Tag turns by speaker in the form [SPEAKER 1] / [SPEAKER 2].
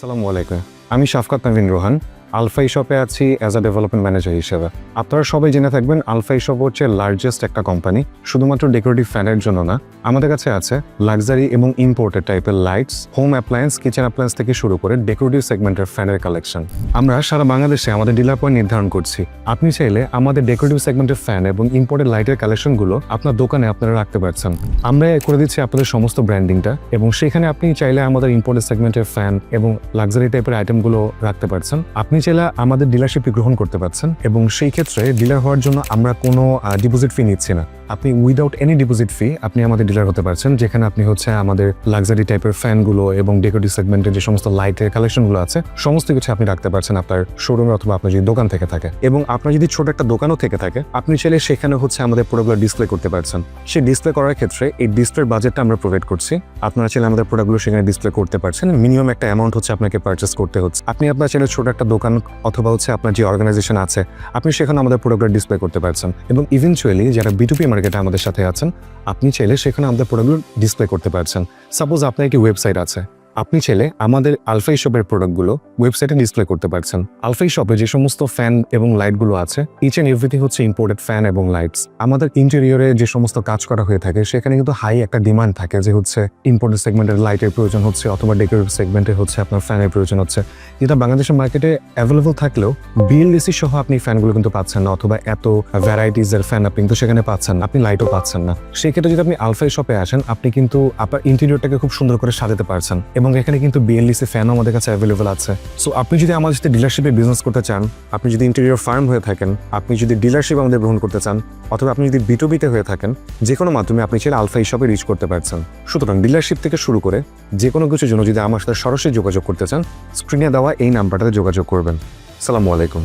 [SPEAKER 1] সালামু আলাইকুম। আমি শাফকাত নবীন রোহান আলফাই শপে আছি অ্যাজ আ ডেভেলপমেন্ট ম্যানেজার হিসেবে। আপনারা সবাই জেনে থাকবেন আলফাই শপ হচ্ছে লার্জেস্ট একটা কোম্পানি শুধুমাত্র ডেকোরেটিভ ফ্যানের জন্য না, আমাদের কাছে আছে লাক্সারি এবং ইম্পোর্টেড টাইপের lights home appliance kitchen appliance থেকে শুরু করে ডেকোরেটিভ সেগমেন্টের ফ্যানের কালেকশন আমরা সারা বাংলাদেশে আমাদের ডিলার পয়েন্ট নির্ধারণ করছি। আপনি চাইলে আমাদের ডেকোরেটিভ সেগমেন্টের ফ্যান এবং ইম্পোর্টেড লাইটের কালেকশনগুলো আপনার দোকানে আপনারা রাখতে পারছেন। আমরা করে দিচ্ছি আপনাদের সমস্ত ব্র্যান্ডিংটা এবং সেখানে আপনি চাইলে আমাদের ইম্পোর্টেড সেগমেন্টের ফ্যান এবং লাক্সারি টাইপের আইটেমগুলো রাখতে পারছেন। আপনি চাইলে আমাদের ডিলারশিপে গ্রহণ করতে পারছেন এবং সেই ক্ষেত্রে ডিলার হওয়ার জন্য আমরা কোনো ডিপোজিট ফি নিচ্ছি না। আপনি উইদাউট এনি ডিপোজিট ফি আপনি আমাদের ডিলার হতে পারছেন, যেখানে আপনি হচ্ছে আমাদের লাক্সারি টাইপের ফ্যানগুলো এবং ডেকোরেটিভ সেগমেন্টের যে সমস্ত লাইটের কালেকশনগুলো আছে, সমস্ত কিছু আপনি রাখতে পারছেন আপনার শোরুমে অথবা আপনার যদি দোকান থেকে থাকে। এবং আপনার যদি ছোট একটা দোকানও থেকে থাকে, আপনি চাইলে সেখানে হচ্ছে আমাদের প্রোডাক্টগুলো ডিসপ্লে করতে পারছেন। সেই ডিসপ্লে করার ক্ষেত্রে এই ডিসপ্লের বাজেটটা আমরা প্রোভাইড করছি। আপনারা চাইলে আমাদের প্রোডাক্টগুলো সেখানে ডিসপ্লে করতে পারছেন। মিনিমাম একটা অ্যামাউন্ট হচ্ছে আপনাকে পারচেস করতে হচ্ছে। আপনি আপনার চাইলে ছোট একটা দোকান অথবা হচ্ছে আপনার যে অর্গানাইজেশন আছে, আপনি সেখানে আমাদের প্রোডাক্টগুলো ডিসপ্লে করতে পারছেন। এবং ইভেনচুয়ালি যারা বিটুপি মার্কেটে আমাদের সাথে আছেন, আপনি চাইলে সেখানে আমাদের প্রোডাক্টগুলো ডিসপ্লে করতে পারছেন। সাপোজ আপনার একটি ওয়েবসাইট আছে আপনি চাইলে আমাদের আলফাই শপের প্রোডাক্টগুলো ওয়েবসাইটে ডিসপ্লে করতে পারছেন। আলফাই শপে যে সমস্ত ফ্যান এবং লাইটগুলো আছে ইচ অ্যান্ড এভরিথিং হচ্ছে ইম্পোর্টেড ফ্যান এবং লাইটস আমাদের ইন্টেরিয়রে যে সমস্ত কাজ করা হয়ে থাকে, সেখানে কিন্তু হাই একটা ডিমান্ড থাকে যে হচ্ছে ইম্পোর্টেড সেগমেন্টের লাইটের প্রয়োজন হচ্ছে অথবা ডেকোরেটিভ সেগমেন্টে হচ্ছে আপনার ফ্যানের প্রয়োজন হচ্ছে। যেটা বাংলাদেশের মার্কেটে অ্যাভেলেবল থাকলেও বিএলডিসি সহ আপনি ফ্যানগুলো কিন্তু পাচ্ছেন না অথবা এত ভ্যারাইটিজের ফ্যান আপনি কিন্তু সেখানে পাচ্ছেন না, আপনি লাইটও পাচ্ছেন না। সেক্ষেত্রে যদি আপনি আলফাই শপে আসেন, আপনি কিন্তু আপনার ইন্টেরিয়রটাকে খুব সুন্দর করে সাজাতে পারছেন এবং এখানে কিন্তু বিএলডিসি ফ্যানও আমাদের কাছে অ্যাভেলেবল আছে। সো আপনি যদি আমাদের সাথে ডিলারশিপে বিজনেস করতে চান, আপনি যদি ইন্টেরিয়র ফার্ম হয়ে থাকেন, আপনি যদি ডিলারশিপ আমাদের গ্রহণ করতে চান, অথবা আপনি যদি বিটুবিতে হয়ে থাকেন, যে কোনো মাধ্যমে আপনি চাইলে আলফা শপে রিচ করতে পারছেন। সুতরাং ডিলারশিপ থেকে শুরু করে যে কোনো কিছুর জন্য যদি আমার সাথে সরাসরি যোগাযোগ করতে চান স্ক্রিনে দেওয়া এই নাম্বারটাতে যোগাযোগ করবেন। সালামু আলাইকুম।